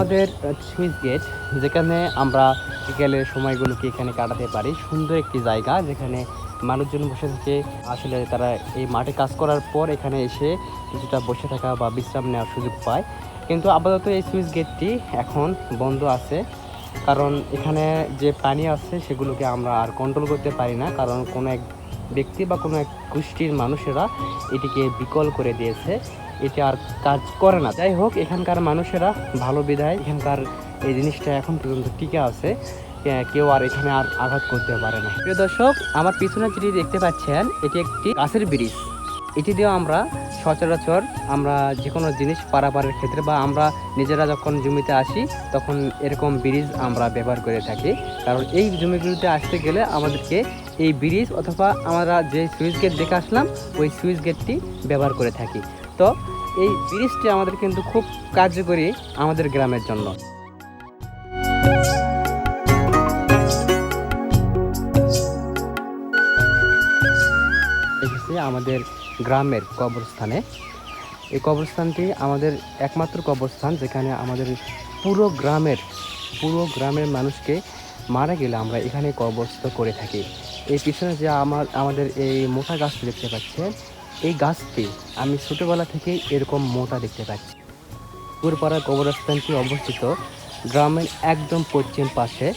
আমাদের switch gate যেখানে আমরা বিকেলের সময়গুলোকে এখানে কাটাতে পারি। সুন্দর একটি জায়গা, যেখানে মানুষজন বসে থেকে আসলে তারা এই মাঠে কাজ করার পর এখানে এসে কিছুটা বসে থাকা বা বিশ্রাম নেওয়ার সুযোগ পায়। কিন্তু আপাতত এই সুইচ গেটটি এখন বন্ধ আছে। কারণ এখানে যে পানি আছে, সেগুলোকে আমরা আর কন্ট্রোল করতে পারি না। কারণ কোনো এক ব্যক্তি বা কোনো এক গোষ্ঠীর মানুষেরা এটিকে বিকল করে দিয়েছে। এটি আর কাজ করে না। যাই হোক, এখানকার মানুষেরা ভালো বিধায় এখানকার এই জিনিসটা এখন পর্যন্ত টিকে আছে। কেউ আর এখানে আর আঘাত করতে পারে না। প্রিয় দর্শক, আমার পিছনে যেটি দেখতে পাচ্ছেন, এটি একটি গাছের ব্রিজ। এটি দিয়েও আমরা সচরাচর আমরা যে কোনো জিনিস পারাপারের ক্ষেত্রে বা আমরা নিজেরা যখন জমিতে আসি, তখন এরকম ব্রিজ আমরা ব্যবহার করে থাকি। কারণ এই জমিগুলিতে আসতে গেলে আমাদেরকে এই ব্রিজ অথবা আমরা যে সুইচ গেট দেখে আসলাম, ওই সুইচ গেটটি ব্যবহার করে থাকি। তো এই ব্রিজটি আমাদের কিন্তু খুব কার্যকরী আমাদের গ্রামের জন্য। আমাদের গ্রামের কবরস্থানে। এই কবরস্থানটি আমাদের একমাত্র কবরস্থান যেখানে আমাদের পুরো গ্রামের পুরো গ্রামের মানুষকে মারা গেলে আমরা এখানে কবরস্থ করে থাকি। এই পিছনে যে আমার, আমাদের এই মোটা গাছটি দেখতে পাচ্ছেন এই গাছটি আমি ছোটোবেলা থেকে এরকম মোটা দেখতে পাচ্ছি। পুকুরপাড়া কবরস্থানটি অবস্থিত গ্রামের একদম পশ্চিম পাশে।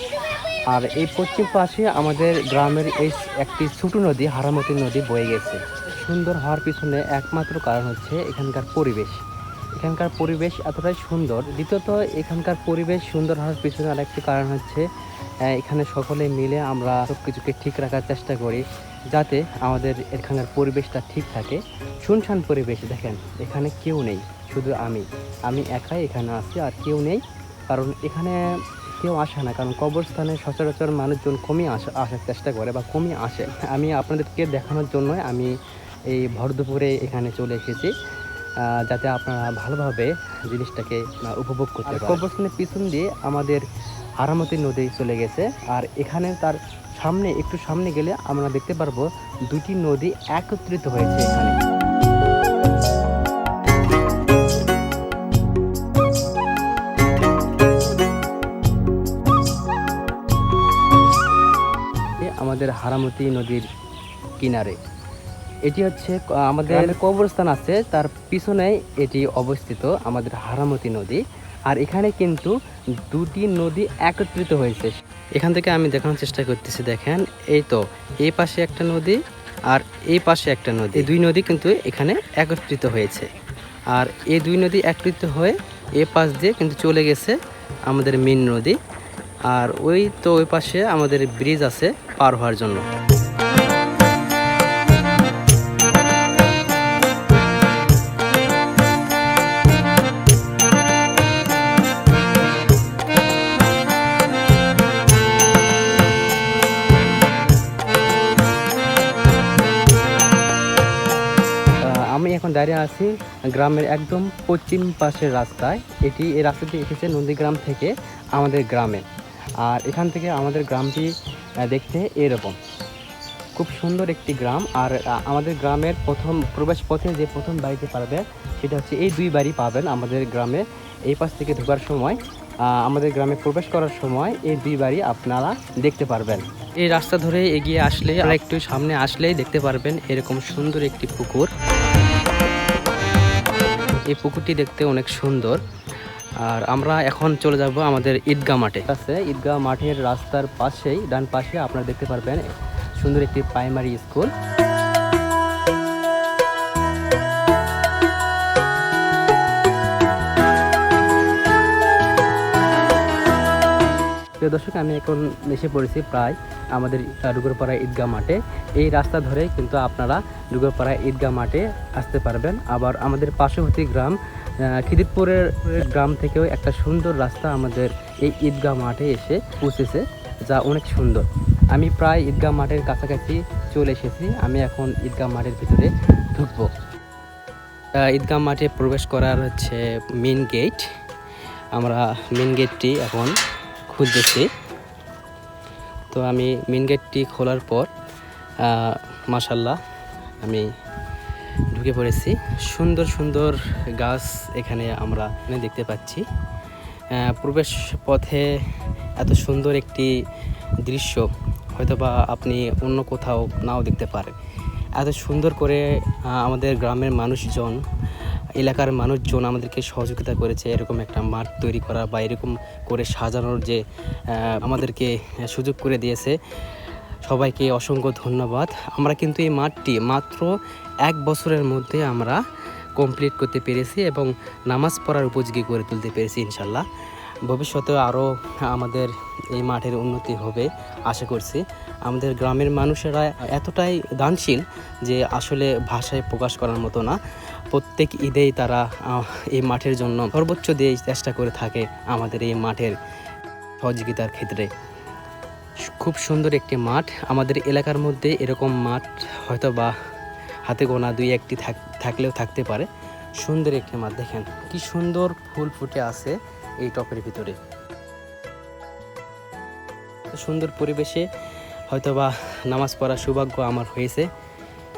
আর এই পশ্চিম পাশে আমাদের গ্রামের এই একটি ছোটো নদী, হারামতি নদী বয়ে গেছে। সুন্দর হওয়ার পিছনে একমাত্র কারণ হচ্ছে এখানকার পরিবেশ। এখানকার পরিবেশ এতটাই সুন্দর। দ্বিতীয়ত, এখানকার পরিবেশ সুন্দর হওয়ার পিছনে আরেকটি কারণ হচ্ছে এখানে সকলে মিলে আমরা সব কিছুকে ঠিক রাখার চেষ্টা করি, যাতে আমাদের এখানকার পরিবেশটা ঠিক থাকে। শুনশান পরিবেশ দেখেন, এখানে কেউ নেই, শুধু আমি। আমি একাই এখানে আছি, আর কেউ নেই, কারণ এখানে কেউ আসে না, কারণ কবরস্থানে সচরাচর মানুষজন কমই আসা, আসার চেষ্টা করে বা কমই আসে। আমি আপনাদেরকে দেখানোর জন্য আমি এই ভর দুপুরে এখানে চলে এসেছি। যাতে আপনারা ভালোভাবে জিনিসটাকে উপভোগ করতে পারেন। কবরস্থানের পিছন দিয়ে আমাদের হারামতি নদী চলে গেছে। আর এখানে তার সামনে একটু সামনে গেলে আমরা দেখতে পারব দুটি নদী একত্রিত হয়েছে এখানে। আমাদের হারামতি নদীর কিনারে। এটি হচ্ছে আমাদের কবরস্থান আছে তার পিছনে এটি অবস্থিত আমাদের হারামতি নদী। আর এখানে কিন্তু দুটি নদী একত্রিত হয়েছে। এখান থেকে আমি দেখানোর চেষ্টা করতেছি দেখেন এই তো এই পাশে একটা নদী আর এই পাশে একটা নদী। এই দুই নদী কিন্তু এখানে একত্রিত হয়েছে। আর এই দুই নদী একত্রিত হয়ে এ পাশ দিয়ে কিন্তু চলে গেছে আমাদের মেন নদী। আর ওই তো ওই পাশে আমাদের ব্রিজ আছে পার হওয়ার জন্য। দাঁড়িয়ে আছি গ্রামের একদম পশ্চিম পাশের রাস্তায়। এটি এই রাস্তাটি এসেছে নন্দীগ্রাম থেকে আমাদের গ্রামে। আর এখান থেকে আমাদের গ্রামটি দেখতে এরকম। খুব সুন্দর একটি গ্রাম। আর আমাদের গ্রামের প্রথম প্রবেশ পথে যে প্রথম বাড়িতে পাবে, সেটা হচ্ছে এই দুই বাড়ি পাবেন আমাদের গ্রামে। এই পাশ থেকে ঢোকার সময় আমাদের গ্রামে প্রবেশ করার সময় এই দুই বাড়ি আপনারা দেখতে পারবেন। এই রাস্তা ধরে এগিয়ে আসলে আর একটু সামনে আসলেই দেখতে পারবেন এরকম সুন্দর একটি পুকুর। এই পুকুরটি দেখতে অনেক সুন্দর। আর আমরা এখন চলে যাব আমাদের ঈদগাহ মাঠে। আছে, ঈদগাহ মাঠের রাস্তার পাশেই, ডান পাশে আপনারা দেখতে পারবেন সুন্দর একটি প্রাইমারি স্কুল প্রিয় দর্শক, আমি এখন এসে পড়েছি প্রায় আমাদের ডুগরপাড়া ঈদগাহ মাঠে। এই রাস্তা ধরে কিন্তু আপনারা ডুগরপাড়া ঈদগাহ মাঠে আসতে পারবেন। আবার আমাদের পার্শ্ববর্তী গ্রাম খিদিরপুরের গ্রাম থেকেও একটা সুন্দর রাস্তা আমাদের এই ঈদগাহ মাঠে এসে পৌঁছেছে, যা অনেক সুন্দর। আমি প্রায় ঈদগাহ মাঠের কাছাকাছি চলে এসেছি। আমি এখন ঈদগাহ মাঠের ভিতরে ঢুকবো। ঈদগাহ মাঠে প্রবেশ করার হচ্ছে মেন গেট আমরা মেন গেটটি এখন খুলতেছি তো আমি মেন গেটটি খোলার পর মাসাল্লাহ আমি ঢুকে পড়েছি। সুন্দর সুন্দর গাছ এখানে আমরা এখানে দেখতে পাচ্ছি। প্রবেশ পথে এত সুন্দর একটি দৃশ্য, হয়তোবা আপনি অন্য কোথাও নাও দেখতে পারেন। এত সুন্দর করে আমাদের গ্রামের মানুষজন এলাকার মানুষজন আমাদেরকে সহযোগিতা করেছে, এরকম একটা মাঠ তৈরি করা বা এরকম করে সাজানোর যে আমাদেরকে সুযোগ করে দিয়েছে। সবাইকে অসংখ্য ধন্যবাদ। আমরা কিন্তু এই মাঠটি মাত্র এক বছরের মধ্যে আমরা কমপ্লিট করতে পেরেছি এবং নামাজ পড়ার উপযোগী করে তুলতে পেরেছি ইনশাল্লাহ ভবিষ্যতে আরও আমাদের এই মাঠের উন্নতি হবে, আশা করছি। আমাদের গ্রামের মানুষেরা এতটাই দানশীল যে আসলে ভাষায় প্রকাশ করার মতো না। প্রত্যেক ঈদেই তারা এই মাঠের জন্য সর্বোচ্চ দিয়ে চেষ্টা করে থাকে আমাদের এই মাঠের সহযোগিতার ক্ষেত্রে। খুব সুন্দর একটি মাঠ। আমাদের এলাকার মধ্যে এরকম মাঠ হয়তো বা হাতে গোনা দুই একটি থাক- থাকলেও থাকতে পারে। সুন্দর একটি মাঠ, দেখেন। কি সুন্দর ফুল ফুটে আছে এই টপের ভিতরে। সুন্দর পরিবেশে হয়তো বা নামাজ পড়ার সৌভাগ্য আমার হয়েছে।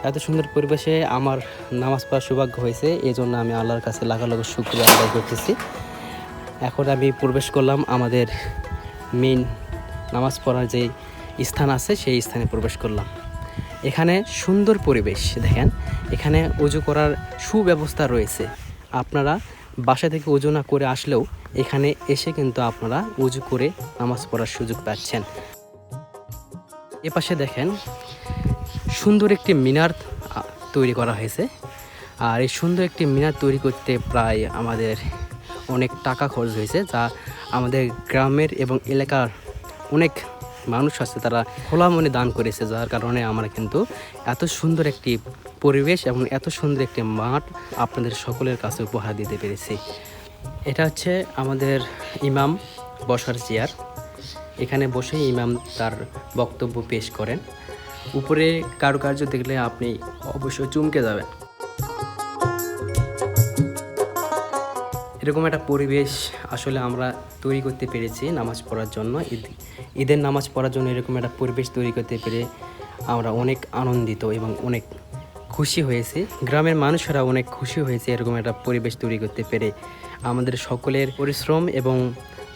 এত সুন্দর পরিবেশে আমার নামাজ পড়ার সৌভাগ্য হয়েছে এই জন্য আমি আল্লাহর কাছে লাগালাগ শুক্রিয়া আদায় করতেছি। এখন আমি প্রবেশ করলাম আমাদের মেন নামাজ পড়ার যে স্থান আছে, সেই স্থানে প্রবেশ করলাম। এখানে সুন্দর পরিবেশ, দেখেন, এখানে উজু করার সুব্যবস্থা রয়েছে। আপনারা বাসা থেকে উজু না করে আসলেও এখানে এসে কিন্তু আপনারা উজু করে নামাজ পড়ার সুযোগ পাচ্ছেন। এ পাশে দেখেন সুন্দর একটি মিনার তৈরি করা হয়েছে। আর এই সুন্দর একটি মিনার তৈরি করতে প্রায় আমাদের অনেক টাকা খরচ হয়েছে, যা আমাদের গ্রামের এবং এলাকার অনেক মানুষ আছে, তারা খোলা মনে দান করেছে, যার কারণে আমরা কিন্তু এত সুন্দর একটি পরিবেশ এবং এত সুন্দর একটি মাঠ আপনাদের সকলের কাছে উপহার দিতে পেরেছি। এটা হচ্ছে আমাদের ইমাম বসার চেয়ার। এখানে বসে ইমাম তার বক্তব্য পেশ করেন। উপরে কারুকার্য দেখলে আপনি অবশ্যই চমকে যাবেন। এরকম একটা পরিবেশ আসলে আমরা তৈরি করতে পেরেছি নামাজ পড়ার জন্য। ঈদ, ঈদের নামাজ পড়ার জন্য এরকম একটা পরিবেশ তৈরি করতে পেরে আমরা অনেক আনন্দিত এবং অনেক খুশি হয়েছি। গ্রামের মানুষেরা অনেক খুশি হয়েছে এরকম একটা পরিবেশ তৈরি করতে পেরে। আমাদের সকলের পরিশ্রম এবং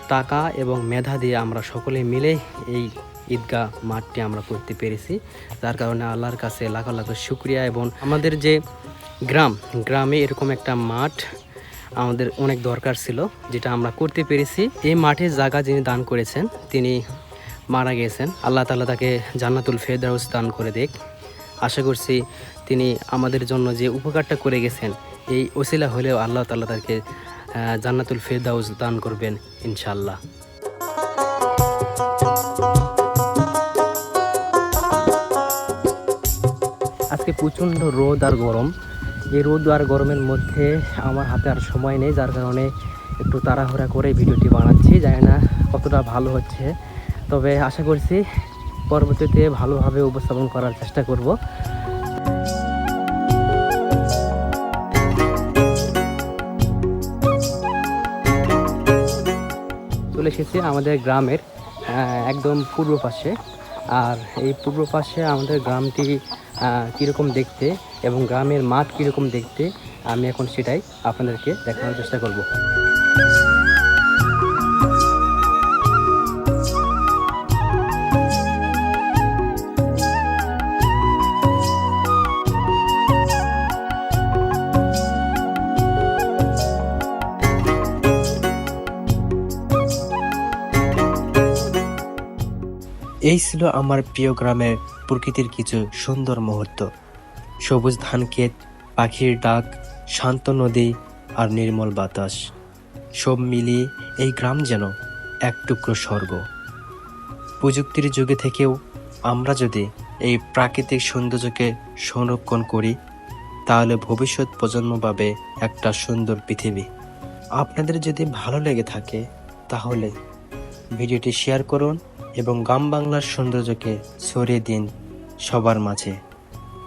টাকা এবং মেধা দিয়ে আমরা সকলে মিলে এই ঈদগাহ মাঠটি আমরা করতে পেরেছি। যার কারণে আল্লাহর কাছে লাখ লাখ শুক্রিয়া এবং আমাদের যে গ্রাম, গ্রামে এরকম একটা মাঠ আমাদের অনেক দরকার ছিল, যেটা আমরা করতে পেরেছি। এই মাঠে জায়গা যিনি দান করেছেন, তিনি মারা গিয়েছেন আল্লাহ তাআলা তাকে জান্নাতুল ফেরদাউস দান করে দেখ আশা করছি তিনি আমাদের জন্য যে উপকারটা করে গেছেন, এই ওসিলা হলেও আল্লাহ তাআলা তাকে জান্নাতুল ফেরদাউস দান করবেন ইনশাল্লাহ আজকে প্রচণ্ড রোদ আর গরম। এই রোদ আর গরমের মধ্যে আমার হাতে আর সময় নেই, যার কারণে একটু তাড়াহুড়া করে ভিডিওটি বানাচ্ছি। জানি না কতটা ভালো হচ্ছে, তবে আশা করছি পরবর্তীতে ভালোভাবে উপস্থাপন করার চেষ্টা করব। চলে এসেছি আমাদের গ্রামের একদম পূর্ব পাশে। আর এই পূর্ব পাশে আমাদের গ্রামটি কীরকম দেখতে এবং গ্রামের মাঠ কীরকম দেখতে আমি এখন সেটাই আপনাদেরকে দেখানোর চেষ্টা করব। এই ছিল আমার প্রিয় গ্রামের প্রকৃতির কিছু সুন্দর মুহূর্ত। সবুজ ধান ক্ষেত, পাখির ডাক, শান্ত নদী আর নির্মল বাতাস। সব মিলিয়ে এই গ্রাম যেন এক টুকরো স্বর্গ। প্রযুক্তির যুগে থেকেও আমরা যদি এই প্রাকৃতিক সৌন্দর্যকে সংরক্ষণ করি, তাহলে ভবিষ্যৎ প্রজন্ম পাবে একটা সুন্দর পৃথিবী। আপনাদের যদি ভালো লেগে থাকে, তাহলে ভিডিওটি শেয়ার করুন এবং গ্রাম বাংলার সৌন্দর্যকে ছড়িয়ে দিন সবার মাঝে।